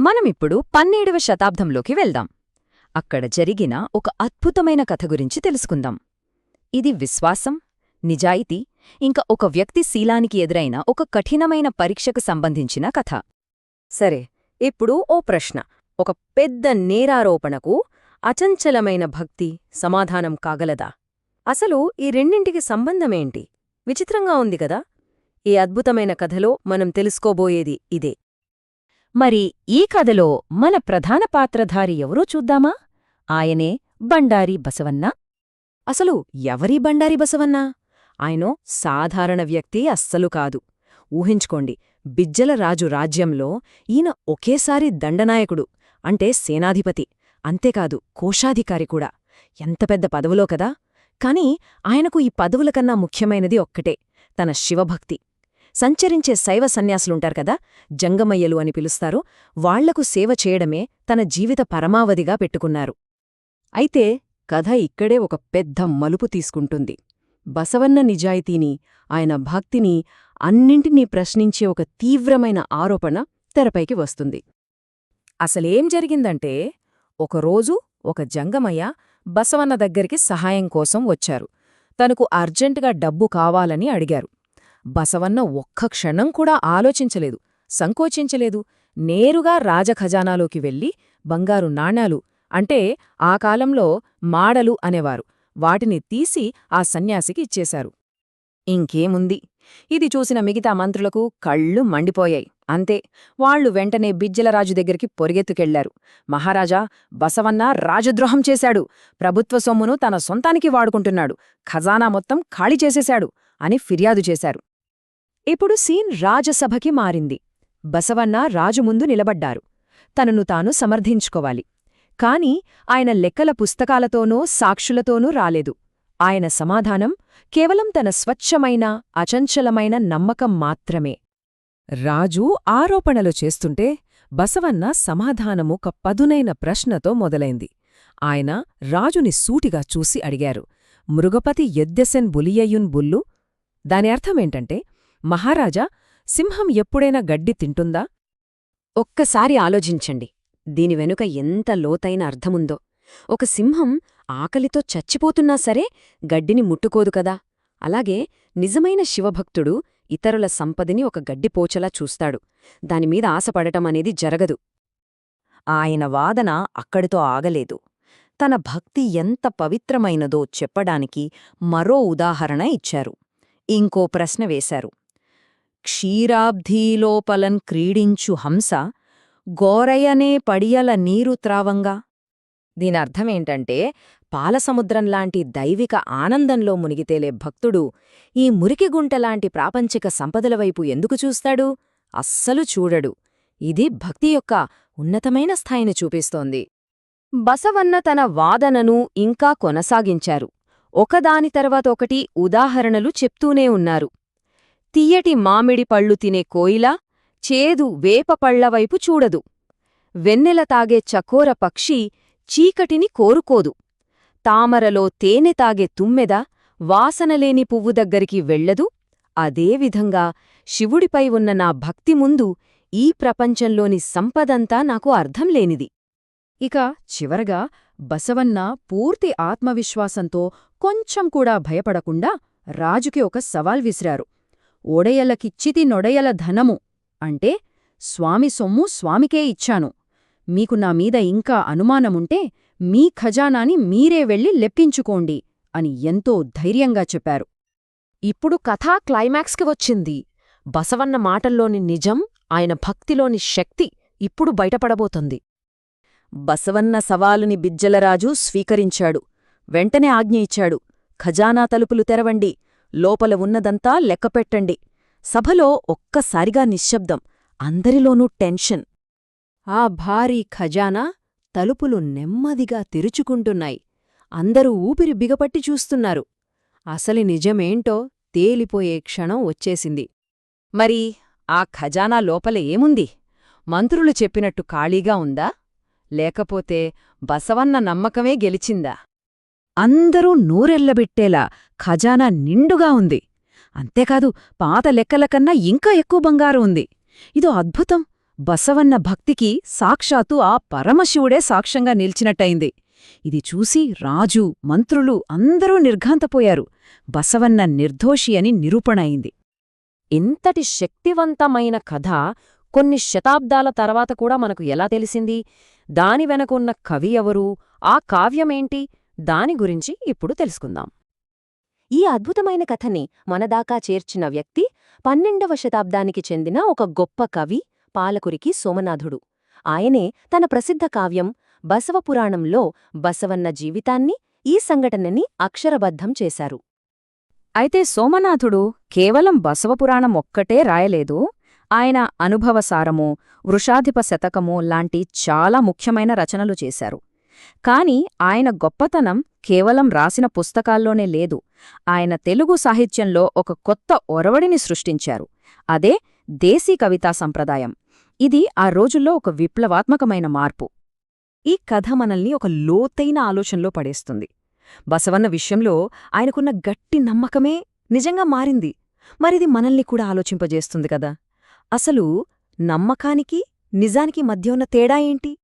మనమిప్పుడు పన్నేడవ శతాబ్దంలోకి వెళ్దాం. అక్కడ జరిగిన ఒక అద్భుతమైన కథ గురించి తెలుసుకుందాం. ఇది విశ్వాసం నిజాయితీ ఇంకా ఒక వ్యక్తి శీలానికి ఎదురైన ఒక కఠినమైన పరీక్షకు సంబంధించిన కథ. సరే ఇప్పుడు ఓ ప్రశ్న. ఒక పెద్ద నేరారోపణకు అచంచలమైన భక్తి సమాధానం కాగలదా? అసలు ఈ రెండింటికి సంబంధమేంటి? విచిత్రంగా ఉంది కదా. ఈ అద్భుతమైన కథలో మనం తెలుసుకోబోయేది ఇదే. మరి ఈ కథలో మన ప్రధాన పాత్రధారి ఎవరో చూద్దామా? ఆయనే బండారి బసవన్న. అసలు ఎవరి బండారి బసవన్నా? ఆయనో సాధారణ వ్యక్తి అస్సలు కాదు. ఊహించుకోండి బిజ్జల రాజు రాజ్యంలో ఈయన ఒకేసారి దండనాయకుడు అంటే సేనాధిపతి అంతేకాదు కోశాధికారి కూడా. ఎంత పెద్ద పదవులో కదా? కాని ఆయనకు ఈ పదవులకన్నా ముఖ్యమైనది ఒక్కటే తన శివభక్తి. సంచరించే శైవ సన్యాసులుంటారు కదా జంగమయ్యలు అని పిలుస్తారు. వాళ్ళకు సేవ చేయడమే తన జీవిత పరమావధిగా పెట్టుకున్నారు. అయితే కథ ఇక్కడే ఒక పెద్ద మలుపు తీసుకుంటుంది. బసవన్న నిజాయితీని ఆయన భక్తిని అన్నింటినీ ప్రశ్నించే ఒక తీవ్రమైన ఆరోపణ తెరపైకి వస్తుంది. అసలేం జరిగిందంటే ఒకరోజు ఒక జంగమయ్య బసవన్న దగ్గరికి సహాయం కోసం వచ్చారు. తనకు అర్జెంటుగా డబ్బు కావాలని అడిగారు. బసవన్న ఒక్క క్షణం కూడా ఆలోచించలేదు సంకోచించలేదు. నేరుగా రాజఖజానాలోకి వెళ్ళి బంగారు నాణాలు అంటే ఆ కాలంలో మాడలు అనేవారు. వాటిని తీసి ఆ సన్యాసికి ఇచ్చేశారు. ఇంకేముంది? ఇది చూసిన మిగతా మంత్రులకు కళ్ళు మండిపోయాయి. అంతే వాళ్ళు వెంటనే బిజ్జలరాజు దగ్గరికి పొరిగెత్తుకెళ్ళారు. మహారాజా బసవన్న రాజద్రోహం చేశాడు. ప్రభుత్వ సొమ్మును తన సొంతానికి వాడుకుంటున్నాడు. ఖజానా మొత్తం ఖాళీ చేసేశాడు అని ఫిర్యాదు చేశారు. ఇప్పుడు సీన్ రాజసభకి మారింది. బసవన్న రాజు ముందు నిలబడ్డారు. తనను తాను సమర్థించుకోవాలి. కాని ఆయన లెక్కల పుస్తకాలతోనో సాక్షులతోనూ రాలేదు. ఆయన సమాధానం కేవలం తన స్వచ్ఛమైన అచంచలమైన నమ్మకం మాత్రమే. రాజు ఆరోపణలు చేస్తుంటే బసవన్న సమాధానమొక పదునైన ప్రశ్నతో మొదలైంది. ఆయన రాజుని సూటిగా చూసి అడిగారు. మృగపతి ఎద్దెసెన్ బులియయున్ బుల్లు? దాని అర్థమేంటంటే మహారాజా సింహం ఎప్పుడైనా గడ్డి తింటుందా? ఒక్కసారి ఆలోచించండి. దీని వెనుక ఎంత లోతైన అర్థముందో. ఒక సింహం ఆకలితో చచ్చిపోతున్నా సరే గడ్డిని ముట్టుకోదు కదా. అలాగే నిజమైన శివభక్తుడు ఇతరుల సంపదని ఒక గడ్డిపోచలా చూస్తాడు. దానిమీద ఆశపడటం అనేది జరగదు. ఆయన వాదన అక్కడితో ఆగలేదు. తన భక్తి ఎంత పవిత్రమైనదో చెప్పడానికి మరో ఉదాహరణ ఇచ్చారు. ఇంకో ప్రశ్న వేశారు. క్షీరాబ్ధీలోపలన్ క్రీడించు హంస గోరయనే పడియల నీరు త్రావంగా. దీనర్థమేంటంటే పాలసముద్రంలాంటి దైవిక ఆనందంలో మునిగితేలే భక్తుడు ఈ మురికిగుంటలాంటి ప్రాపంచిక సంపదల వైపు ఎందుకు చూస్తాడు? అస్సలు చూడడు. ఇది భక్తి యొక్క ఉన్నతమైన స్థాయిని చూపిస్తోంది. బసవన్న తన వాదనను ఇంకా కొనసాగించారు. ఒకదాని తర్వాత ఒకటి ఉదాహరణలు చెప్తూనే ఉన్నారు. తీయటి మామిడి పళ్ళు తినే కోయిల చేదు వేపపళ్ళవైపు చూడదు. వెన్నెల తాగే చకోర పక్షి చీకటిని కోరుకోదు. తామరలో తేనె తాగే తుమ్మెద వాసనలేని పువ్వు దగ్గరికి వెళ్ళదు అదేవిధంగా శివుడిపై ఉన్న నా భక్తి ముందు ఈ ప్రపంచంలోని సంపదంతా నాకు అర్థంలేనిది ఇక చివరగా బసవన్న పూర్తి ఆత్మవిశ్వాసంతో కొంచెం కూడా భయపడకుండా రాజుకి ఒక సవాల్ విసిరారు. ఓడయలకిచ్చితి నొడయల ధనము అంటే స్వామి సొమ్ము స్వామికే ఇచ్చాను. మీకు నా మీద ఇంకా అనుమానముంటే మీ ఖజానాని మీరే వెళ్ళి లెప్పించుకోండి అని ఎంతో ధైర్యంగా చెప్పారు. ఇప్పుడు కథా క్లైమాక్స్కి వచ్చింది. బసవన్న మాటల్లోని నిజం ఆయన భక్తిలోని శక్తి ఇప్పుడు బయటపడబోతుంది. బసవన్న సవాలుని బిజ్జలరాజు స్వీకరించాడు. వెంటనే ఆజ్ఞ ఇచ్చాడు. ఖజానా తలుపులు తెరవండి. లోపల ఉన్నదంతా లెక్కపెట్టండి. సభలో ఒక్కసారిగా నిశ్శబ్దం. అందరిలోనూ టెన్షన్. ఆ భారీ ఖజానా తలుపులు నెమ్మదిగా తెరుచుకుంటున్నాయి. అందరూ ఊపిరి బిగపట్టి చూస్తున్నారు. అసలి నిజమేంటో తేలిపోయే క్షణం వచ్చేసింది. మరి ఆ ఖజానా లోపల ఏముంది? మంత్రులు చెప్పినట్టు ఖాళీగా ఉందా? లేకపోతే బసవన్న నమ్మకమే గెలిచిందా? అందరూ నూరెళ్ళబెట్టేలా ఖజానా నిండుగా ఉంది. అంతేకాదు పాత లెక్కల కన్నా ఇంకా ఎక్కువ బంగారం ఉంది. ఇదో అద్భుతం! బసవన్న భక్తికి సాక్షాత్తు ఆ పరమశివుడే సాక్ష్యంగా నిలిచినట్టయింది. ఇది చూసి రాజు మంత్రులు అందరూ నిర్ఘాంతపోయారు. బసవన్న నిర్దోషి అని నిరూపణ అయింది ఇంతటి శక్తివంతమైన కథ కొన్ని శతాబ్దాల తర్వాత కూడా మనకు ఎలా తెలిసింది? దాని వెనకున్న కవి ఎవరు? ఆ కావ్యమేంటి? దాని గురించి ఇప్పుడు తెలుసుకుందాం. ఈ అద్భుతమైన కథని మనదాకా చేర్చిన వ్యక్తి పన్నెండవ శతాబ్దానికి చెందిన ఒక గొప్ప కవి పాలకురికి సోమనాథుడు. ఆయనే తన ప్రసిద్ధ కావ్యం బసవపురాణంలో బసవన్న జీవితాన్ని ఈ సంఘటనని అక్షరబద్ధం చేశారు. అయితే సోమనాథుడు కేవలం బసవపురాణం ఒక్కటే రాయలేదు. ఆయన అనుభవసారము వృషాధిప శతకము లాంటి చాలా ముఖ్యమైన రచనలు చేశారు. కాని ఆయన గొప్పతనం కేవలం రాసిన పుస్తకాల్లోనే లేదు. ఆయన తెలుగు సాహిత్యంలో ఒక కొత్త ఒరవడిని సృష్టించారు. అదే దేశీ కవితా సంప్రదాయం. ఇది ఆ రోజుల్లో ఒక విప్లవాత్మకమైన మార్పు. ఈ కథ మనల్ని ఒక లోతైన ఆలోచనలో పడేస్తుంది. బసవన్న విషయంలో ఆయనకున్న గట్టి నమ్మకమే నిజంగా మారింది. మరిది మనల్ని కూడా ఆలోచింపజేస్తుంది కదా. అసలు నమ్మకానికి నిజానికి మధ్య ఉన్న తేడా ఏంటి?